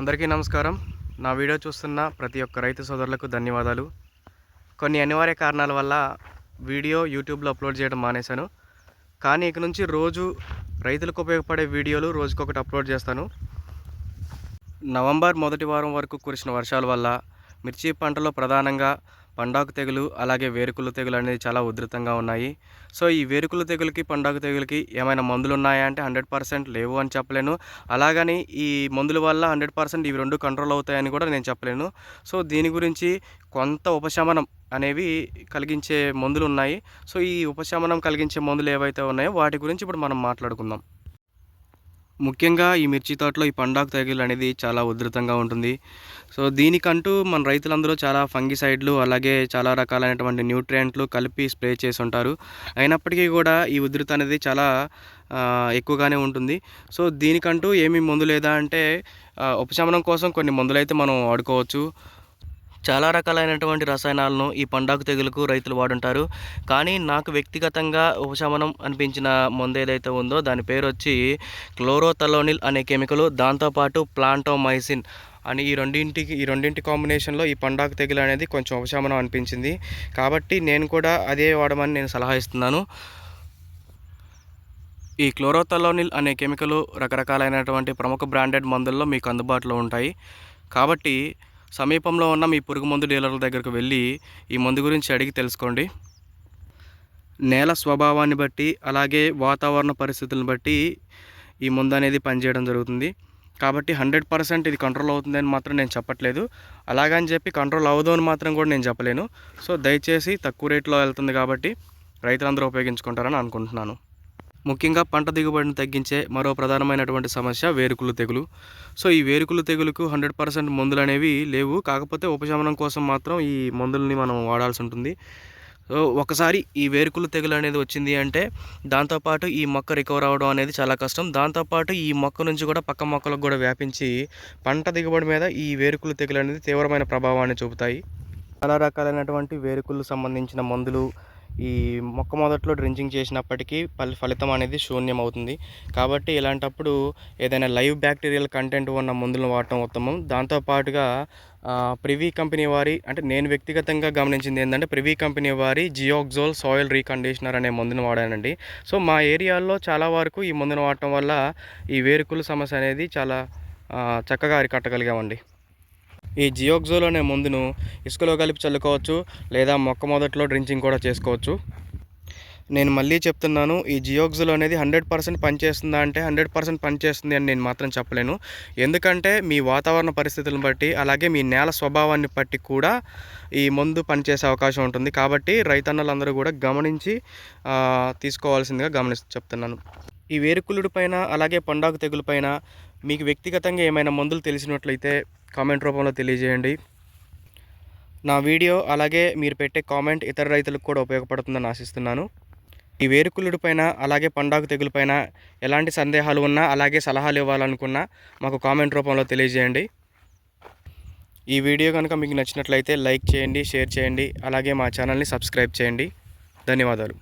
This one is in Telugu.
అందరికీ నమస్కారం. నా వీడియో చూస్తున్న ప్రతి ఒక్క రైతు సోదరులకు ధన్యవాదాలు. కొన్ని అనివార్య కారణాల వల్ల వీడియో యూట్యూబ్లో అప్లోడ్ చేయడం మానేశాను. కానీ ఇక నుంచి రోజు రైతులకు ఉపయోగపడే వీడియోలు రోజుకొకటి అప్లోడ్ చేస్తాను. నవంబర్ మొదటి వారం వరకు కురిసిన వర్షాల వల్ల మిర్చి పంటలో ప్రధానంగా పండాకు తెగులు అలాగే వేరుకులు తెగులు అనేది చాలా ఉధృతంగా ఉన్నాయి. సో ఈ వేరుకులు తెగులకి పండాకు తెగులకి ఏమైనా మందులు ఉన్నాయా అంటే హండ్రెడ్ పర్సెంట్ లేవు అని చెప్పలేను. అలాగని ఈ మందుల వల్ల హండ్రెడ్ పర్సెంట్ ఇవి రెండు కంట్రోల్ అవుతాయని కూడా నేను చెప్పలేను. సో దీని గురించి కొంత ఉపశమనం అనేవి కలిగించే మందులు ఉన్నాయి సో ఈ ఉపశమనం కలిగించే మందులు ఏవైతే ఉన్నాయో వాటి గురించి ఇప్పుడు మనం మాట్లాడుకుందాం. ముఖ్యంగా ఈ మిర్చి తోటలో ఈ పండాకు తెగులు అనేది చాలా ఉధృతంగా ఉంటుంది. సో దీనికంటూ మన రైతులందరూ చాలా ఫంగిసైడ్లు అలాగే చాలా రకాలైనటువంటి న్యూట్రియంట్లు కలిపి స్ప్రే చేసి ఉంటారు అయినప్పటికీ కూడా ఈ ఉధృతి అనేది చాలా ఎక్కువగానే ఉంటుంది. సో దీనికంటూ ఏమీ మందు లేదా అంటే ఉపశమనం కోసం కొన్ని మందులు అయితే మనం వాడుకోవచ్చు. చాలా రకాలైనటువంటి రసాయనాలను ఈ పండాకు తెగులకు రైతులు వాడుంటారు. కానీ నాకు వ్యక్తిగతంగా ఉపశమనం అనిపించిన మందు ఏదైతే ఉందో దాని పేరు వచ్చి క్లోరోథలోనిల్ అనే కెమికల్ దాంతోపాటు ప్లాంటోమైసిన్ అని ఈ రెండింటికి ఈ రెండింటి కాంబినేషన్లో ఈ పండాకు తెగులు అనేది కొంచెం ఉపశమనం అనిపించింది. కాబట్టి నేను కూడా అదే వాడమని నేను సలహా ఇస్తున్నాను. ఈ క్లోరోథలోనిల్ అనే కెమికల్ రకరకాలైనటువంటి ప్రముఖ బ్రాండెడ్ మందుల్లో మీకు అందుబాటులో ఉంటాయి. కాబట్టి సమీపంలో ఉన్న మీ పురుగు మందు డీలర్ల దగ్గరకు వెళ్ళి ఈ మందు గురించి అడిగి తెలుసుకోండి. నేల స్వభావాన్ని బట్టి అలాగే వాతావరణ పరిస్థితులను బట్టి ఈ మందు అనేది పనిచేయడం జరుగుతుంది. కాబట్టి హండ్రెడ్ పర్సెంట్ ఇది కంట్రోల్ అవుతుందని మాత్రం నేను చెప్పట్లేదు. అలాగని చెప్పి కంట్రోల్ అవ్వదు అని మాత్రం కూడా నేను చెప్పలేను. సో దయచేసి తక్కువ రేట్లో వెళ్తుంది కాబట్టి రైతులందరూ ఉపయోగించుకుంటారని అనుకుంటున్నాను. ముఖ్యంగా పంట దిగుబడిని తగ్గించే మరో ప్రధానమైనటువంటి సమస్య వేరుకులు తెగులు. సో ఈ వేరుకులు తెగులుకు హండ్రెడ్ పర్సెంట్ మందులు అనేవి లేవు. కాకపోతే ఉపశమనం కోసం మాత్రం ఈ మందుల్ని మనం వాడాల్సి ఉంటుంది. సో ఒకసారి ఈ వేరుకులు తెగులు అనేది వచ్చింది అంటే దాంతోపాటు ఈ మొక్క రికవర్ అవ్వడం అనేది చాలా కష్టం. దాంతోపాటు ఈ మొక్క నుంచి కూడా పక్క మొక్కలకు కూడా వ్యాపించి పంట దిగుబడి మీద ఈ వేరుకులు తెగులు అనేది తీవ్రమైన ప్రభావాన్ని చూపుతాయి. చాలా రకాలైనటువంటి వేరుకులు సంబంధించిన మందులు ఈ మొక్క మొదట్లో డ్రించింగ్ చేసినప్పటికీ ఫలి ఫలితం అనేది శూన్యం అవుతుంది కాబట్టి ఇలాంటప్పుడు ఏదైనా లైవ్ బ్యాక్టీరియల్ కంటెంట్ ఉన్న మందులను వాడటం ఉత్తమం. దాంతోపాటుగా ప్రివీ కంపెనీ వారి అంటే నేను వ్యక్తిగతంగా గమనించింది ఏంటంటే ప్రివీ కంపెనీ వారి జియోక్జోల్ సాయిల్ రీకండిషనర్ అనే మందును వాడానండి. సో మా ఏరియాలో చాలా వరకు ఈ మందును వాడటం వల్ల ఈ వేరుకుల సమస్య అనేది చాలా చక్కగా అరికట్టగలిగామండి. ఈ జియోక్జోల్ అనే మందును ఇసుకలో కలిపి చల్లుకోవచ్చు లేదా మొక్క మొదట్లో డ్రించింగ్ కూడా చేసుకోవచ్చు. నేను మళ్ళీ చెప్తున్నాను ఈ జియోక్జోల్ అనేది హండ్రెడ్ పర్సెంట్ పనిచేస్తుందా అంటే హండ్రెడ్ పర్సెంట్ పనిచేస్తుంది అని నేను మాత్రం చెప్పలేను. ఎందుకంటే మీ వాతావరణ పరిస్థితులను బట్టి అలాగే మీ నేల స్వభావాన్ని బట్టి కూడా ఈ మందు పనిచేసే అవకాశం ఉంటుంది. కాబట్టి రైతన్నలందరూ కూడా గమనించి తీసుకోవాల్సిందిగా గమనిస్తూ చెప్తున్నాను. ఈ వేరుకులుడు పైన అలాగే పండాకు తెగులు పైన మీకు వ్యక్తిగతంగా ఏమైనా మందులు తెలిసినట్లయితే కామెంట్ రూపంలో తెలియజేయండి. నా వీడియో అలాగే మీరు పెట్టే కామెంట్ ఇతర రైతులకు కూడా ఉపయోగపడుతుందని ఆశిస్తున్నాను. ఈ వేరుకులుడు పైన అలాగే పండాకు తెగులు పైన ఎలాంటి సందేహాలు ఉన్నా అలాగే సలహాలు ఇవ్వాలనుకున్నా మాకు కామెంట్ రూపంలో తెలియజేయండి. ఈ వీడియో కనుక మీకు నచ్చినట్లయితే లైక్ చేయండి షేర్ చేయండి అలాగే మా ఛానల్ని సబ్స్క్రైబ్ చేయండి. ధన్యవాదాలు.